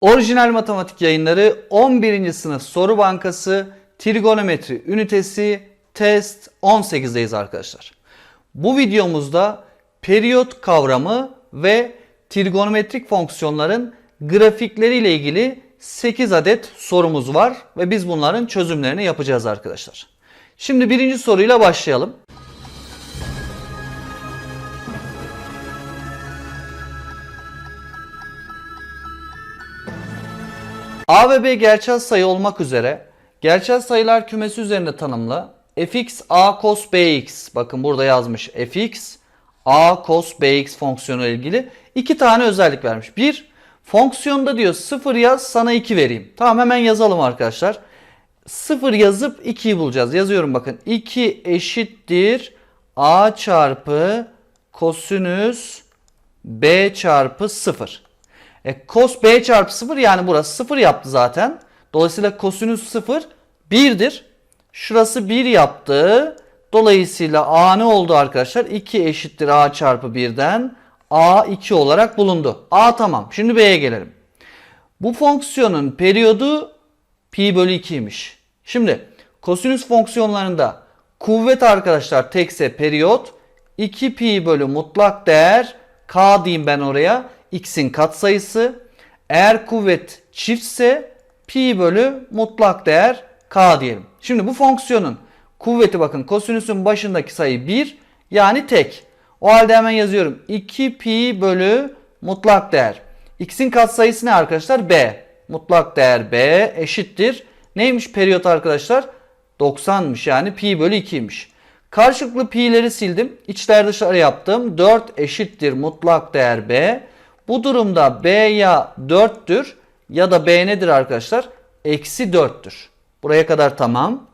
Orijinal Matematik Yayınları 11. sınıf soru bankası trigonometri ünitesi test 18'deyiz arkadaşlar. Bu videomuzda periyot kavramı ve trigonometrik fonksiyonların grafikleriyle ilgili 8 adet sorumuz var ve biz bunların çözümlerini yapacağız arkadaşlar. Şimdi birinci soruyla başlayalım. A ve B gerçel sayı olmak üzere gerçel sayılar kümesi üzerinde tanımlı fx a cos bx bakın burada yazmış fx a cos bx fonksiyonu ile ilgili iki tane özellik vermiş. Bir fonksiyonda diyor 0 yaz sana 2 vereyim. Tamam hemen yazalım arkadaşlar. 0 yazıp 2'yi bulacağız. Yazıyorum bakın. 2 eşittir a çarpı kosinüs b çarpı 0. E, cos b çarpı 0 yani burası 0 yaptı zaten. Dolayısıyla kosinüs 0 1'dir. Şurası 1 yaptı. Dolayısıyla a ne oldu arkadaşlar? 2 eşittir a çarpı 1'den a 2 olarak bulundu. A tamam. Şimdi b'ye gelelim. Bu fonksiyonun periyodu pi bölü 2'ymiş. Şimdi kosinüs fonksiyonlarında kuvvet arkadaşlar tekse periyot 2 pi bölü mutlak değer k diyeyim ben oraya x'in katsayısı. Eğer kuvvet çiftse pi bölü mutlak değer k diyelim. Şimdi bu fonksiyonun kuvveti bakın kosinüsün başındaki sayı 1 yani tek. O halde hemen yazıyorum. 2 pi bölü mutlak değer. X'in katsayısı ne arkadaşlar? B. Mutlak değer B eşittir. Neymiş periyot arkadaşlar? 90'mış yani pi bölü 2'ymiş. Karşılıklı pi'leri sildim. İçler dışarı yaptım. 4 eşittir mutlak değer B. Bu durumda B ya 4'tür ya da B nedir arkadaşlar? Eksi 4'tür. Buraya kadar tamam.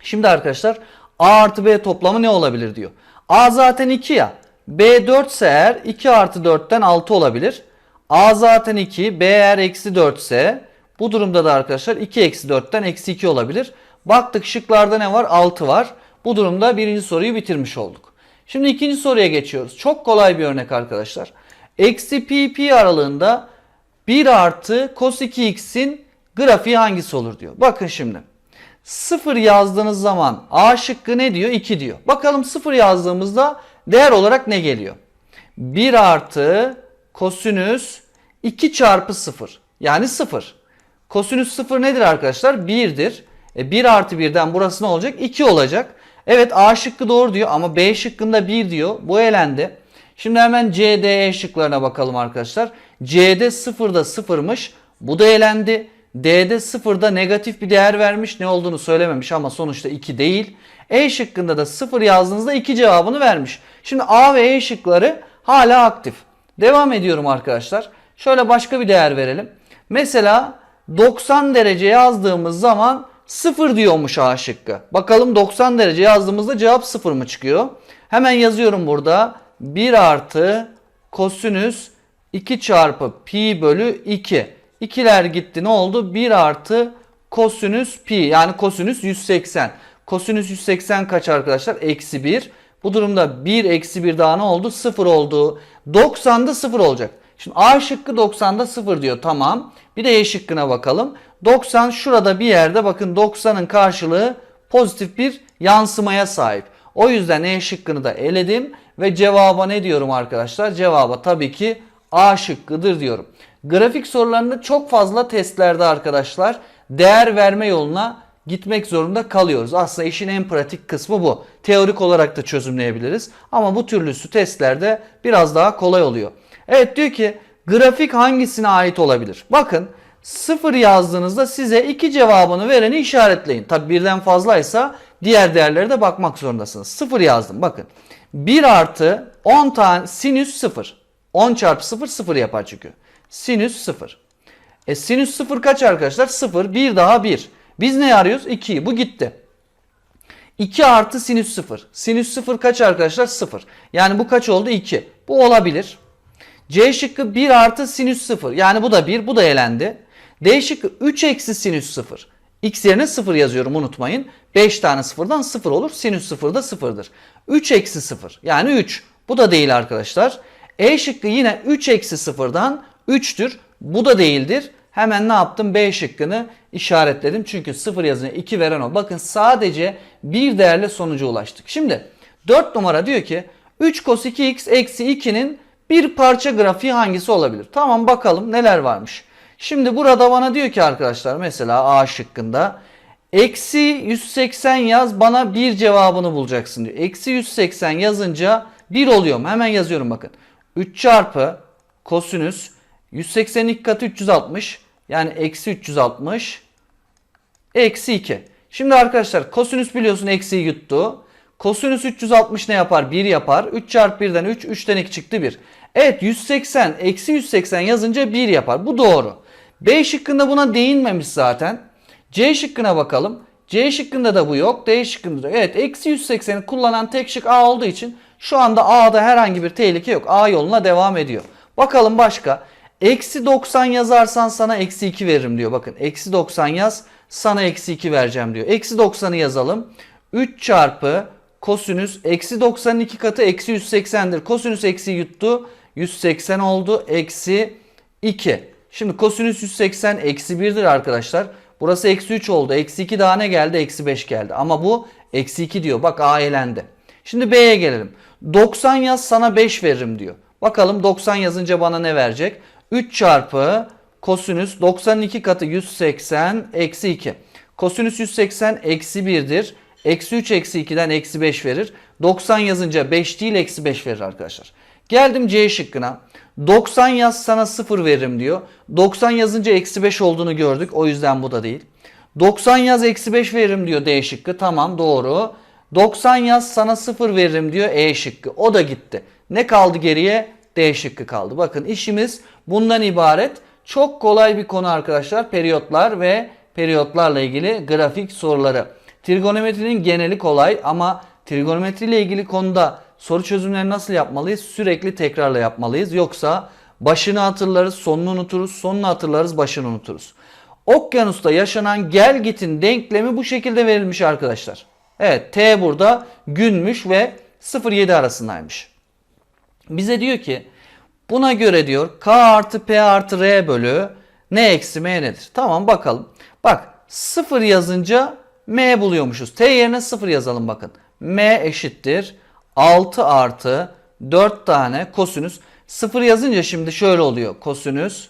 Şimdi arkadaşlar A artı B toplamı ne olabilir diyor. A zaten 2 ya. B 4 ise eğer 2 artı 4'ten 6 olabilir. A zaten 2. B eğer eksi 4 ise bu durumda da arkadaşlar 2 eksi 4'ten eksi 2 olabilir. Baktık şıklarda ne var? 6 var. Bu durumda birinci soruyu bitirmiş olduk. Şimdi ikinci soruya geçiyoruz. Çok kolay bir örnek arkadaşlar. Eksi pi pi aralığında 1 artı cos 2x'in grafiği hangisi olur diyor. Bakın şimdi. 0 yazdığınız zaman A şıkkı ne diyor? 2 diyor. Bakalım 0 yazdığımızda değer olarak ne geliyor? 1 artı kosinüs 2 çarpı 0. Yani 0. Kosinüs 0 nedir arkadaşlar? 1'dir. E 1 artı 1'den burası ne olacak? 2 olacak. Evet A şıkkı doğru diyor ama B şıkkında 1 diyor. Bu elendi. Şimdi hemen C, D, E şıklarına bakalım arkadaşlar. C'de 0'da 0'mış. Bu da elendi. D'de 0'da negatif bir değer vermiş. Ne olduğunu söylememiş ama sonuçta 2 değil. E şıkkında da 0 yazdığınızda 2 cevabını vermiş. Şimdi A ve E şıkları hala aktif. Devam ediyorum arkadaşlar. Şöyle başka bir değer verelim. Mesela 90 derece yazdığımız zaman 0 diyormuş A şıkkı. Bakalım 90 derece yazdığımızda cevap 0 mı çıkıyor? Hemen yazıyorum burada. 1 artı kosinüs 2 çarpı pi bölü 2. İkiler gitti ne oldu? 1 artı kosinüs pi yani kosinüs 180. Kosinüs 180 kaç arkadaşlar? Eksi 1. Bu durumda 1 eksi 1 daha ne oldu? 0 oldu. 90'da 0 olacak. Şimdi A şıkkı 90'da 0 diyor. Tamam. Bir de E şıkkına bakalım. 90 şurada bir yerde bakın 90'ın karşılığı pozitif bir yansımaya sahip. O yüzden E şıkkını da eledim ve cevaba ne diyorum arkadaşlar? Cevaba tabii ki A şıkkıdır diyorum. Grafik sorularında çok fazla testlerde arkadaşlar değer verme yoluna gitmek zorunda kalıyoruz. Aslında işin en pratik kısmı bu. Teorik olarak da çözümleyebiliriz ama bu türlüsü testlerde biraz daha kolay oluyor. Evet diyor ki grafik hangisine ait olabilir? Bakın 0 yazdığınızda size iki cevabını vereni işaretleyin. Tabi birden fazlaysa diğer değerlere de bakmak zorundasınız. 0 yazdım bakın. 1 artı 10 tane sinüs 0. 10 çarpı 0 0 yapar çünkü. Sinüs 0. E sinüs 0 kaç arkadaşlar? 0. 1 daha 1. Biz ne arıyoruz? 2'yi. Bu gitti. 2 artı sinüs 0. Sinüs 0 kaç arkadaşlar? 0. Yani bu kaç oldu? 2. Bu olabilir. C şıkkı 1 artı sinüs 0. Yani bu da 1. Bu da elendi. D şıkkı 3 eksi sinüs 0. X yerine 0 yazıyorum unutmayın. 5 tane sıfırdan 0 olur. Sinüs 0 da 0'dır. 3 eksi 0 yani 3. Bu da değil arkadaşlar. E şıkkı yine 3 eksi 0'dan 3'tür. Bu da değildir. Hemen ne yaptım? B şıkkını işaretledim. Çünkü 0 yazınca 2 veren o. Bakın sadece bir değerle sonuca ulaştık. Şimdi 4 numara diyor ki 3 cos 2x eksi 2'nin bir parça grafiği hangisi olabilir? Tamam bakalım neler varmış. Şimdi burada bana diyor ki arkadaşlar mesela A şıkkında eksi 180 yaz bana bir cevabını bulacaksın diyor. Eksi 180 yazınca 1 oluyor mu? Hemen yazıyorum bakın. 3 çarpı kosinüs 180'in ilk katı 360 yani eksi 360 eksi 2. Şimdi arkadaşlar kosinüs biliyorsun eksiyi yuttu. Kosinüs 360 ne yapar? 1 yapar. 3 çarpı 1'den 3, 3'ten 2 çıktı 1. Evet 180, eksi 180 yazınca 1 yapar. Bu doğru. B şıkkında buna değinmemiş zaten. C şıkkına bakalım. C şıkkında da bu yok. D şıkkında da Evet eksi 180'i kullanan tek şık A olduğu için şu anda A'da herhangi bir tehlike yok. A yoluna devam ediyor. Bakalım başka. Eksi 90 yazarsan sana eksi 2 veririm diyor. Bakın eksi 90 yaz sana eksi 2 vereceğim diyor. Eksi 90'ı yazalım. 3 çarpı kosinüs eksi 90'ın 2 katı eksi 180'dir. Kosinüs eksi yuttu. 180 oldu. Eksi 2. Şimdi kosinüs 180 eksi 1'dir arkadaşlar. Burası eksi 3 oldu. Eksi 2 daha ne geldi? Eksi 5 geldi. Ama bu eksi 2 diyor. Bak A elendi. Şimdi B'ye gelelim. 90 yaz sana 5 veririm diyor. Bakalım 90 yazınca bana ne verecek? 3 çarpı kosinüs 92 katı 180 eksi 2. Kosinüs 180 eksi 1'dir. Eksi 3 eksi 2'den eksi 5 verir. 90 yazınca 5 değil eksi 5 verir arkadaşlar. Geldim C şıkkına. 90 yaz sana 0 veririm diyor. 90 yazınca eksi 5 olduğunu gördük. O yüzden bu da değil. 90 yaz eksi 5 veririm diyor D şıkkı. Tamam doğru. 90 yaz sana 0 veririm diyor E şıkkı. O da gitti. Ne kaldı geriye? D şıkkı kaldı. Bakın işimiz bundan ibaret. Çok kolay bir konu arkadaşlar. Periyotlar ve periyotlarla ilgili grafik soruları. Trigonometrinin geneli kolay ama trigonometri ile ilgili konuda soru çözümleri nasıl yapmalıyız? Sürekli tekrarla yapmalıyız. Yoksa başını hatırlarız, sonunu unuturuz, sonunu hatırlarız, başını unuturuz. Okyanusta yaşanan gel gitin denklemi bu şekilde verilmiş arkadaşlar. Evet T burada günmüş ve 0-7 arasındaymış. Bize diyor ki buna göre diyor K artı P artı R bölü N eksi M nedir? Tamam bakalım. Bak 0 yazınca M buluyormuşuz. T yerine 0 yazalım bakın. M eşittir 6 artı 4 tane kosinüs. 0 yazınca şimdi şöyle oluyor. Kosinüs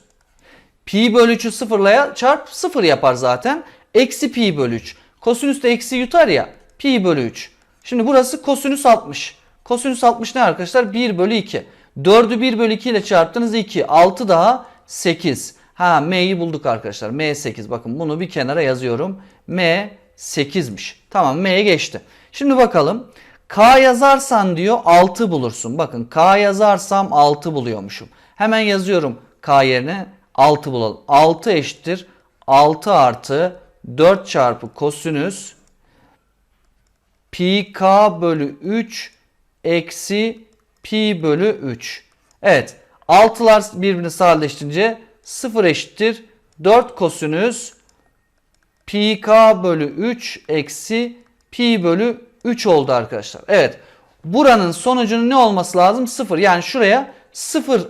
pi bölü 3'ü sıfırlaya çarp 0 yapar zaten. Eksi pi bölü 3. Kosinüs de eksi yutar ya. Pi bölü 3. Şimdi burası kosinüs 60. Kosinüs 60 ne arkadaşlar? 1 bölü 2. 4'ü 1 bölü 2 ile çarptınız 2. 6 daha 8. Ha M'yi bulduk arkadaşlar. M 8. Bakın bunu bir kenara yazıyorum. M 8'miş. Tamam M'ye geçti. Şimdi bakalım. K yazarsan diyor 6 bulursun. Bakın K yazarsam 6 buluyormuşum. Hemen yazıyorum K yerine 6 bulalım. 6 eşittir 6 artı 4 çarpı kosinüs pi k bölü 3 eksi pi bölü 3. Evet 6'lar birbirini sadeleştirince 0 eşittir 4 kosinüs pi k bölü 3 eksi pi bölü 3 oldu arkadaşlar. Evet buranın sonucunun ne olması lazım? 0 yani şuraya 0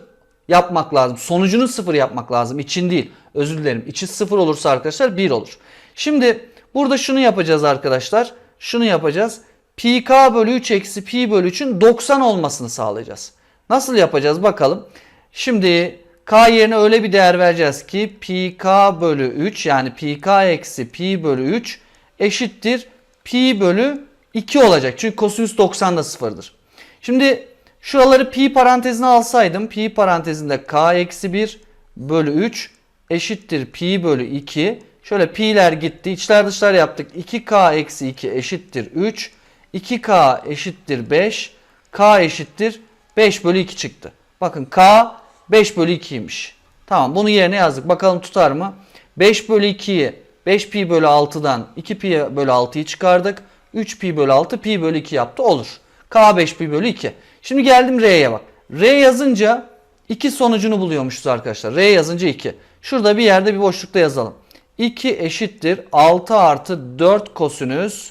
yapmak lazım. Sonucunu 0 yapmak lazım. İçin değil. Özür dilerim. İçi 0 olursa arkadaşlar 1 olur. Şimdi burada şunu yapacağız arkadaşlar. Şunu yapacağız. Pi k bölü 3 eksi pi bölü 3'ün 90 olmasını sağlayacağız. Nasıl yapacağız bakalım. Şimdi k yerine öyle bir değer vereceğiz ki pi k bölü 3 yani pi k eksi pi bölü 3 eşittir pi bölü 2 olacak. Çünkü kosinüs 90 da sıfırdır. Şimdi şuraları pi parantezine alsaydım pi parantezinde k eksi 1 bölü 3 eşittir pi bölü 2. Şöyle pi'ler gitti. İçler dışlar yaptık. 2k eksi 2 eşittir 3. 2k eşittir 5. k eşittir 5 bölü 2 çıktı. Bakın k 5 bölü 2'ymiş. Tamam bunu yerine yazdık. Bakalım tutar mı? 5 bölü 2'yi 5 pi bölü 6'dan 2 pi bölü 6'yı çıkardık. 3 pi bölü 6 pi bölü 2 yaptı. Olur. K 5 pi bölü 2. Şimdi geldim R'ye bak. R yazınca 2 sonucunu buluyormuşuz arkadaşlar. R yazınca 2. Şurada bir yerde bir boşlukta yazalım. 2 eşittir 6 artı 4 kosinüs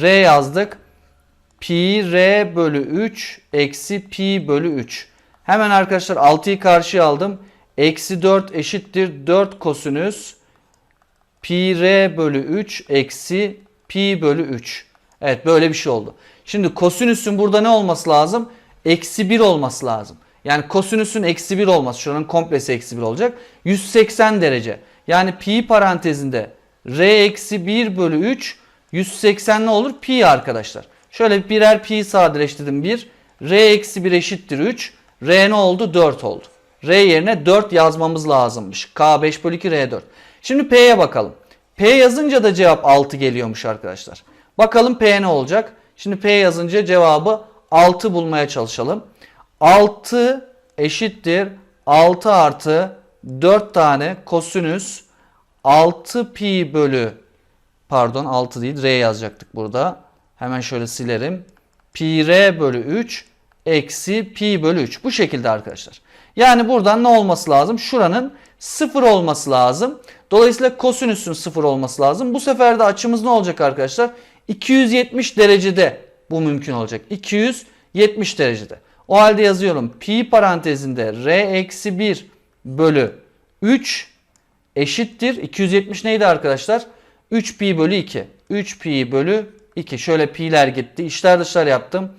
R yazdık. Pi R bölü 3 eksi pi bölü 3. Hemen arkadaşlar 6'yı karşıya aldım. eksi 4 eşittir 4 kosinüs pi r bölü 3 eksi pi bölü 3. Evet böyle bir şey oldu. Şimdi kosinüsün burada ne olması lazım? Eksi 1 olması lazım. Yani kosinüsün eksi 1 olması. Şuranın komplesi eksi 1 olacak. 180 derece. Yani pi parantezinde r eksi 1 bölü 3 180 ne olur? Pi arkadaşlar. Şöyle birer pi sadeleştirdim 1. r eksi 1 eşittir 3. r ne oldu? 4 oldu. r yerine 4 yazmamız lazımmış. k 5 bölü 2 r 4. Şimdi p'ye bakalım. P yazınca da cevap 6 geliyormuş arkadaşlar. Bakalım p ne olacak? Şimdi p yazınca cevabı 6 bulmaya çalışalım. 6 eşittir 6 artı 4 tane kosinüs 6 pi bölü pardon 6 değil r yazacaktık burada. Hemen şöyle silerim. Pi r bölü 3 eksi pi bölü 3. Bu şekilde arkadaşlar. Yani buradan ne olması lazım? Şuranın 0 olması lazım. Dolayısıyla kosinüsün 0 olması lazım. Bu sefer de açımız ne olacak arkadaşlar? 270 derecede bu mümkün olacak. 270 derecede. O halde yazıyorum. Pi parantezinde r eksi 1 bölü 3 eşittir. 270 neydi arkadaşlar? 3 pi bölü 2. 3 pi bölü 2. Şöyle pi'ler gitti. İçler dışlar yaptım.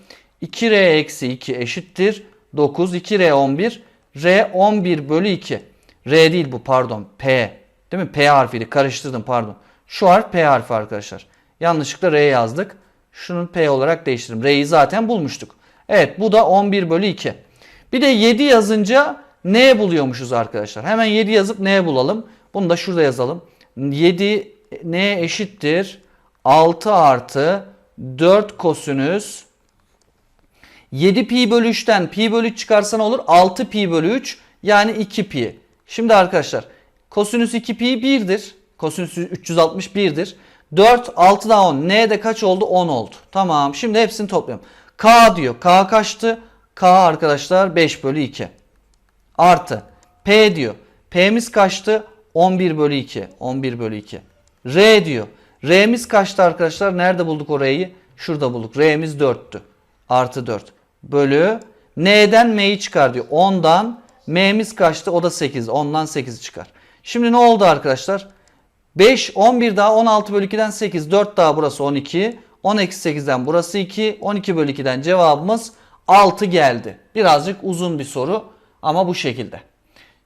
2r eksi 2 eşittir. 9. 2r 11. r 11 bölü 2. R değil bu pardon. P. Değil mi? P harfiyle karıştırdım pardon. Şu harf P harfi arkadaşlar. Yanlışlıkla R yazdık. Şunun P olarak değiştirdim. R'yi zaten bulmuştuk. Evet bu da 11 bölü 2. Bir de 7 yazınca N buluyormuşuz arkadaşlar. Hemen 7 yazıp N bulalım. Bunu da şurada yazalım. 7 N eşittir 6 artı 4 kosinüs 7 pi bölü 3'ten pi bölü 3 çıkarsa ne olur? 6 pi bölü 3 yani 2 pi. Şimdi arkadaşlar kosinüs 2 pi 1'dir. Kosinüs 361'dir. 4 6 daha 10. N de kaç oldu? 10 oldu. Tamam. Şimdi hepsini topluyorum. K diyor. K kaçtı? K arkadaşlar 5 bölü 2. Artı. P diyor. P'miz kaçtı? 11 bölü 2. 11 bölü 2. R diyor. R'miz kaçtı arkadaşlar? Nerede bulduk o R'yi? Şurada bulduk. R'miz 4'tü. Artı 4. Bölü. N'den M'yi çıkar diyor. 10'dan M'miz kaçtı? O da 8. 10'dan 8 çıkar. Şimdi ne oldu arkadaşlar? 5, 11 daha 16 bölü 2'den 8. 4 daha burası 12. 10 eksi 8'den burası 2. 12 bölü 2'den cevabımız 6 geldi. Birazcık uzun bir soru ama bu şekilde.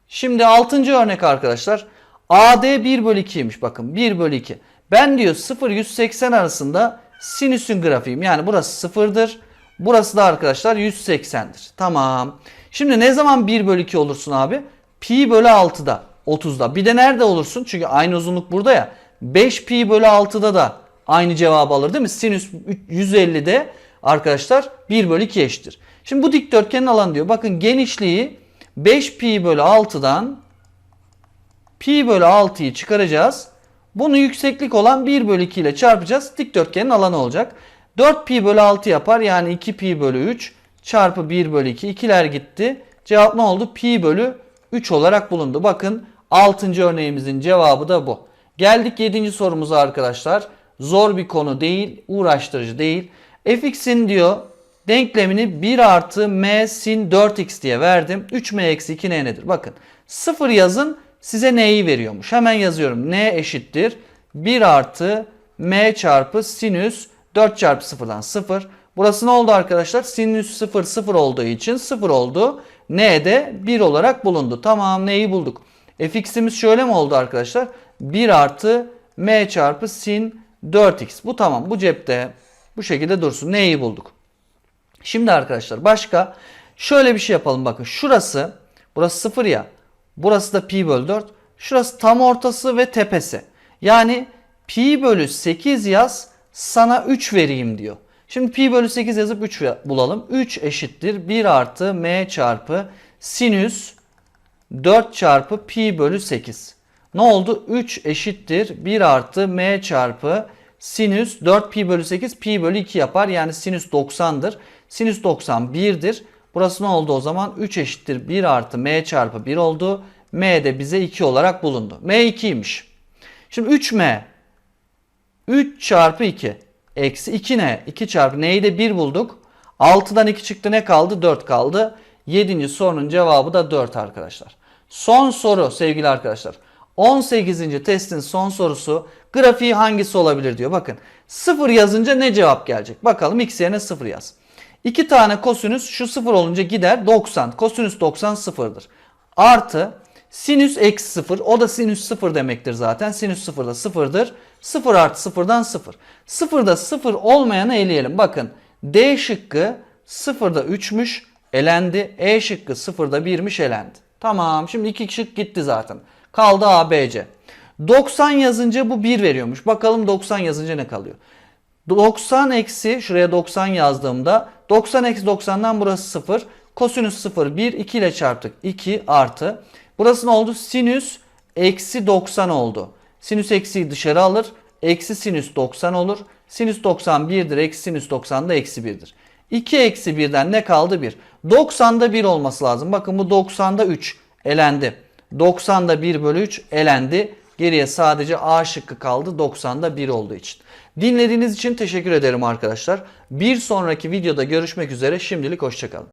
Şimdi 6. örnek arkadaşlar. AD 1 bölü 2'ymiş bakın 1 bölü 2. Ben diyor 0-180 arasında sinüsün grafiğim. Yani burası 0'dır. Burası da arkadaşlar 180'dir. Tamam. Şimdi ne zaman 1 bölü 2 olursun abi? Pi bölü 6'da. 30'da. Bir de nerede olursun? Çünkü aynı uzunluk burada ya. 5 pi bölü 6'da da aynı cevabı alır değil mi? Sinüs 150'de arkadaşlar 1 bölü 2 eşittir. Şimdi bu dikdörtgenin alanı diyor. Bakın genişliği 5 pi bölü 6'dan pi bölü 6'yı çıkaracağız. Bunu yükseklik olan 1 bölü 2 ile çarpacağız. Dikdörtgenin alanı olacak. 4 pi bölü 6 yapar. Yani 2 pi bölü 3 çarpı 1 bölü 2. İkiler gitti. Cevap ne oldu? Pi bölü 3 olarak bulundu. Bakın 6. örneğimizin cevabı da bu. Geldik 7. sorumuza arkadaşlar. Zor bir konu değil, uğraştırıcı değil. fx'in diyor denklemini 1 artı m sin 4x diye verdim. 3m eksi 2 n nedir? Bakın 0 yazın size n'yi veriyormuş. Hemen yazıyorum. n eşittir 1 artı m çarpı sinüs 4 çarpı 0'dan 0. Burası ne oldu arkadaşlar? Sinüs 0 0 olduğu için 0 oldu. N de 1 olarak bulundu. Tamam neyi bulduk? Fx'imiz şöyle mi oldu arkadaşlar? 1 artı m çarpı sin 4x. Bu tamam bu cepte. Bu şekilde dursun. Neyi bulduk? Şimdi arkadaşlar başka şöyle bir şey yapalım. Bakın şurası burası 0 ya. Burası da pi bölü 4. Şurası tam ortası ve tepesi. Yani pi bölü 8 yaz sana 3 vereyim diyor. Şimdi pi bölü 8 yazıp 3 bulalım. 3 eşittir 1 artı m çarpı sinüs 4 çarpı pi bölü 8. Ne oldu? 3 eşittir 1 artı m çarpı sinüs 4 pi bölü 8 pi bölü 2 yapar. Yani sinüs 90'dır. Sinüs 90 1'dir. Burası ne oldu o zaman? 3 eşittir 1 artı m çarpı 1 oldu. m de bize 2 olarak bulundu. m 2'ymiş. Şimdi 3m 3 çarpı 2 eksi 2 ne? 2 çarpı neyi de 1 bulduk. 6'dan 2 çıktı ne kaldı? 4 kaldı. 7. sorunun cevabı da 4 arkadaşlar. Son soru sevgili arkadaşlar. 18. testin son sorusu grafiği hangisi olabilir diyor. Bakın 0 yazınca ne cevap gelecek? Bakalım x yerine 0 yaz. 2 tane kosinüs şu 0 olunca gider 90. Kosinüs 90 sıfırdır. Artı sinüs eksi 0 o da sinüs 0 demektir zaten. Sinüs 0 da 0'dır. 0 artı 0'dan 0. 0'da 0 olmayanı eleyelim. Bakın D şıkkı 0'da 3'müş elendi. E şıkkı 0'da 1'miş elendi. Tamam şimdi iki şık gitti zaten. Kaldı A, B, C. 90 yazınca bu 1 veriyormuş. Bakalım 90 yazınca ne kalıyor? 90 eksi şuraya 90 yazdığımda 90 eksi 90'dan burası 0. Kosinüs 0 1 2 ile çarptık. 2 artı. Burası ne oldu? Sinüs eksi 90 oldu. Sinüs eksiyi dışarı alır. Eksi sinüs 90 olur. Sinüs 90 1'dir. Eksi sinüs 90 da eksi 1'dir. 2 eksi 1'den ne kaldı? 1. 90'da 1 olması lazım. Bakın bu 90'da 3 elendi. 90'da 1 bölü 3 elendi. Geriye sadece A şıkkı kaldı 90'da 1 olduğu için. Dinlediğiniz için teşekkür ederim arkadaşlar. Bir sonraki videoda görüşmek üzere. Şimdilik hoşçakalın.